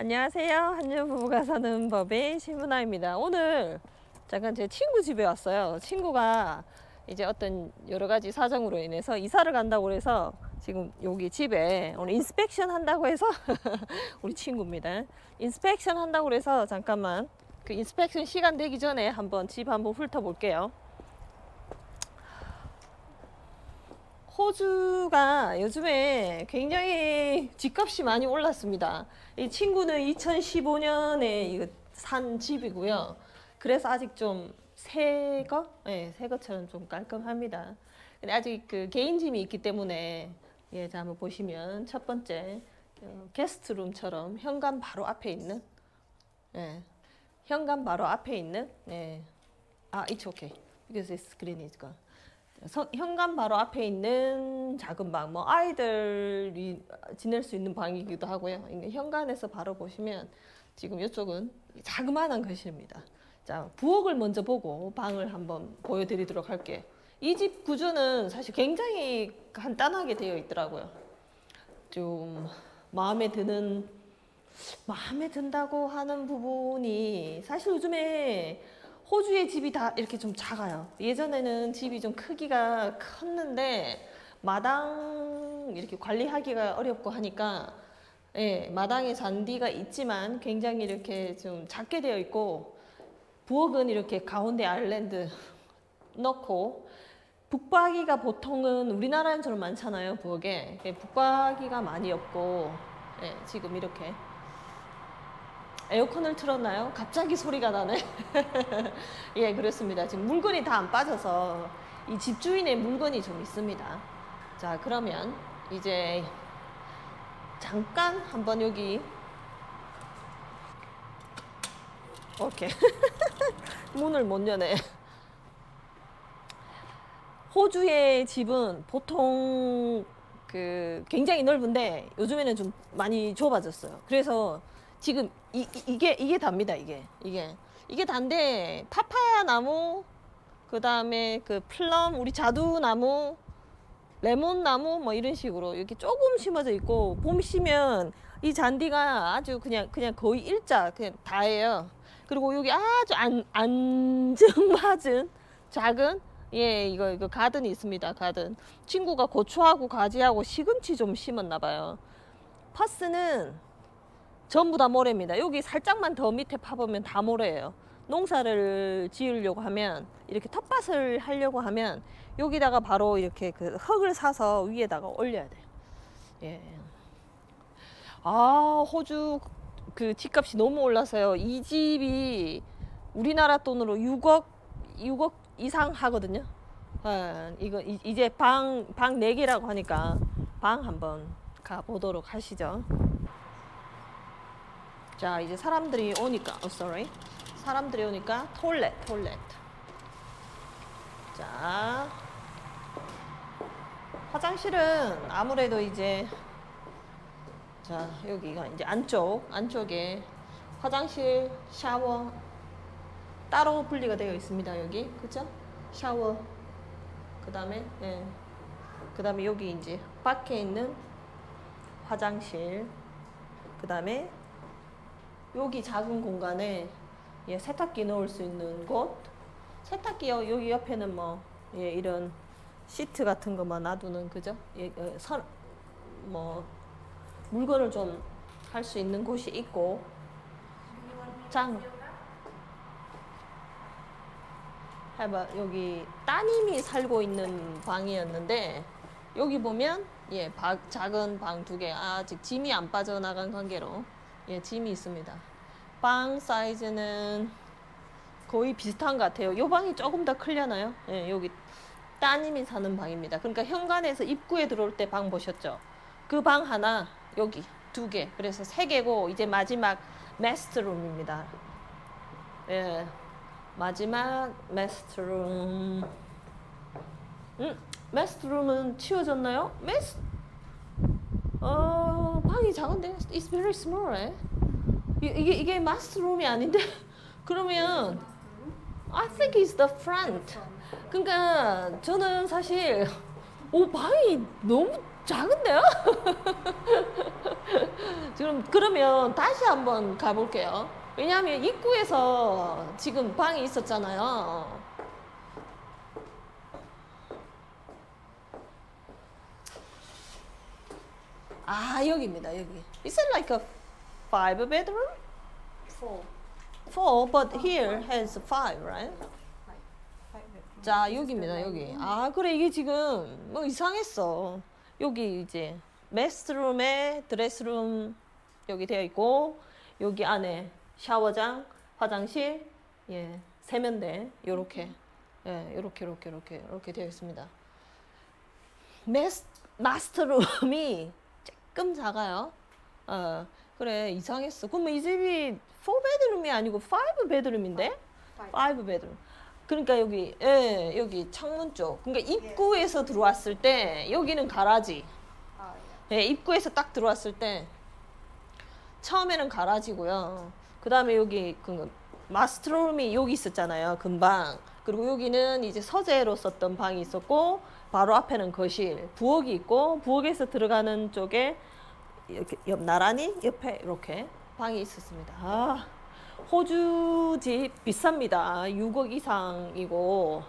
안녕하세요. 한주 부부가 사는 법의 신문아입니다. 오늘 잠깐 제 친구 집에 왔어요. 친구가 이제 어떤 여러 가지 사정으로 인해서 이사를 간다고 그래서 지금 여기 집에 오늘 인스펙션 한다고 해서 우리 친구입니다. 인스펙션 한다고 그래서 잠깐만 그 인스펙션 시간 되기 전에 한번 집 한번 훑어볼게요. 호주가 요즘에 굉장히 집값이 많이 올랐습니다. 이 친구는 2015년에 이거 산 집이고요. 그래서 아직 좀 새거, 네, 새 것처럼 좀 깔끔합니다. 근데 아직 그 개인 짐이 있기 때문에 예, 자 한번 보시면 첫 번째 어, 게스트룸처럼 현관 바로 앞에 있는, 예, 현관 바로 앞에 있는, 예, 아, it's okay because it's green is gone. 서- 현관 바로 앞에 있는 작은 방, 뭐 아이들이 지낼 수 있는 방이기도 하고요. 이게 현관에서 바로 보시면 지금 이쪽은 자그마한 거실입니다. 자, 부엌을 먼저 보고 방을 한번 보여드리도록 할게요. 이 집 구조는 사실 굉장히 간단하게 되어 있더라고요. 좀 마음에 드는 마음에 든다고 하는 부분이 사실 요즘에 호주의 집이 다 이렇게 좀 작아요. 예전에는 집이 좀 크기가 컸는데 마당 이렇게 관리하기가 어렵고 하니까 예, 마당에 잔디가 있지만 굉장히 이렇게 좀 작게 되어 있고 부엌은 이렇게 가운데 아일랜드 넣고 북박이가 보통은 우리나라처럼 많잖아요 부엌에 예, 북박이가 많이 없고 예, 지금 이렇게 에어컨을 틀었나요? 갑자기 소리가 나네. 예, 그렇습니다. 지금 물건이 다 안 빠져서 이 집주인의 물건이 좀 있습니다. 자, 그러면 이제 잠깐 한번 여기 오케이. 문을 못 여네. 호주의 집은 보통 그 굉장히 넓은데 요즘에는 좀 많이 좁아졌어요. 그래서 지금 이, 이- 이 게 이게 답니다. 이게 이게 이게 단데 파파야 나무 그 다음에 그 플럼 우리 자두 나무 레몬 나무 뭐 이런 식으로 이렇게 조금 심어져 있고 보시면 이 잔디가 아주 그냥 그냥 거의 일자 그냥 다예요. 그리고 여기 아주 안 안정맞은 작은 예 이거 이거 가든이 있습니다. 가든 친구가 고추하고 가지하고 시금치 좀 심었나 봐요. 파스는 전부 다 모래입니다. 여기 살짝만 더 밑에 파보면 다 모래예요. 농사를 지으려고 하면 이렇게 텃밭을 하려고 하면 여기다가 바로 이렇게 그 흙을 사서 위에다가 올려야 돼요. 예. 아 호주 그 집값이 너무 올라서요. 이 집이 우리나라 돈으로 6억 6억 이상 하거든요. 아, 이거 이- 이제 방 방 4개라고 하니까 방 한번 가 보도록 하시죠. 자 이제 사람들이 오니까 oh sorry. 사람들이 오니까 톨렛 톨렛 자 화장실은 아무래도 이제 자 여기가 이제 안쪽 안쪽에 화장실 샤워 따로 분리가 되어 있습니다 여기. 그죠 샤워 그 다음에 예. 그 다음에 여기 이제 밖에 있는 화장실. 그 다음에 여기 작은 공간에 예, 세탁기 넣을 수 있는 곳. 세탁기 여, 여기 옆에는 뭐 예, 이런 시트 같은 거만 놔두는 그죠? 예, 어, 선, 뭐 물건을 좀 할 수 있는 곳이 있고 장 해봐 여기 따님이 살고 있는 방이었는데 여기 보면 예 바, 작은 방 두 개 아직 짐이 안 빠져나간 관계로 예 짐이 있습니다. 방 사이즈는 거의 비슷한 것 같아요. 요 방이 조금 더 크려나요? 예 여기 따님이 사는 방입니다. 그러니까 현관에서 입구에 들어올 때 방 보셨죠? 그 방 하나 여기 두 개. 그래서 세 개고 이제 마지막 메스트룸입니다. 예. 마지막 메스트룸. 음, 메스트룸은 치워졌나요? 메스 어, 방이 작은데 it's very small. 예? 이- 이게 이게 마스터룸이 아닌데 그러면 I think it's the front. 그러니까 저는 사실 오 방이 너무 작은데요? 지금 그러면 다시 한번 가볼게요. 왜냐하면 입구에서 지금 방이 있었잖아요. 아 여기입니다 여기. Is like a five bedroom? Four. Four, but here has five, right? Five. Five bedroom. 자 여기입니다 여기. 아 그래 이게 지금 뭐 이상했어. 여기 이제 메스트룸에 드레스룸 여기 되어 있고 여기 안에 샤워장, 화장실, 예 세면대 요렇게 예 요렇게 요렇게 요렇게 요렇게 되어 있습니다. 메스 마스터룸이 조금 작아요. 어 그래 이상했어. 그러면 이 집이 4베드룸이 아니고 5베드룸인데? Five. 5베드룸. 그러니까 여기 예 여기 창문 쪽. 그러니까 입구에서 들어왔을 때 여기는 가라지. Ah, yeah. 예, 입구에서 딱 들어왔을 때 처음에는 가라지고요. 그 다음에 여기 그 마스터룸이 여기 있었잖아요. 금방. 그리고 여기는 이제 서재로 썼던 방이 있었고 바로 앞에는 거실, 부엌이 있고 부엌에서 들어가는 쪽에 이렇게 옆 나란히 옆에 이렇게 방이 있었습니다. 아, 호주 집 비쌉니다. 6억 이상이고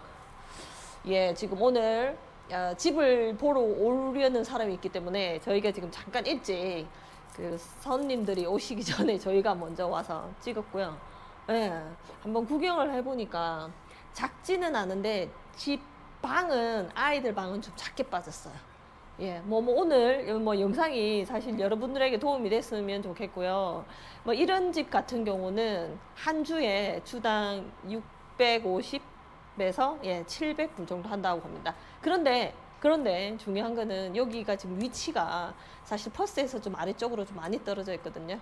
예, 지금 오늘 어, 집을 보러 오려는 사람이 있기 때문에 저희가 지금 잠깐 일찍 그 손님들이 오시기 전에 저희가 먼저 와서 찍었고요. 예, 한번 구경을 해보니까 작지는 않은데 집 방은 아이들 방은 좀 작게 빠졌어요. 예, 뭐, 뭐 오늘 뭐 영상이 사실 여러분들에게 도움이 됐으면 좋겠고요. 뭐 이런 집 같은 경우는 한 주에 주당 650에서 예, 700불 정도 한다고 합니다. 그런데 그런데 중요한 거는 여기가 지금 위치가 사실 퍼스에서 좀 아래쪽으로 좀 많이 떨어져 있거든요.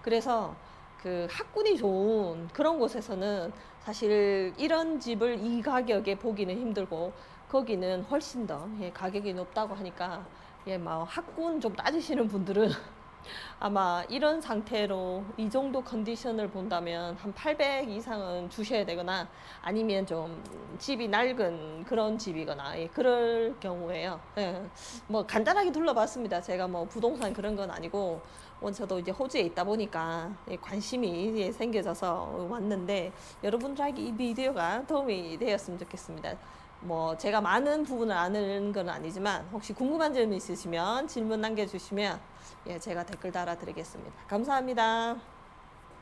그래서 그 학군이 좋은 그런 곳에서는 사실 이런 집을 이 가격에 보기는 힘들고 거기는 훨씬 더 예, 가격이 높다고 하니까 예, 뭐 학군 좀 따지시는 분들은 아마 이런 상태로 이 정도 컨디션을 본다면 한 800 이상은 주셔야 되거나 아니면 좀 집이 낡은 그런 집이거나 예, 그럴 경우에요. 예, 뭐 간단하게 둘러봤습니다. 제가 뭐 부동산 그런 건 아니고 원 저도 이제 호주에 있다 보니까 예, 관심이 예, 생겨져서 왔는데 여러분들에게 이 비디오가 도움이 되었으면 좋겠습니다. 뭐 제가 많은 부분을 아는 건 아니지만 혹시 궁금한 점 있으시면 질문 남겨주시면 예, 제가 댓글 달아드리겠습니다. 감사합니다.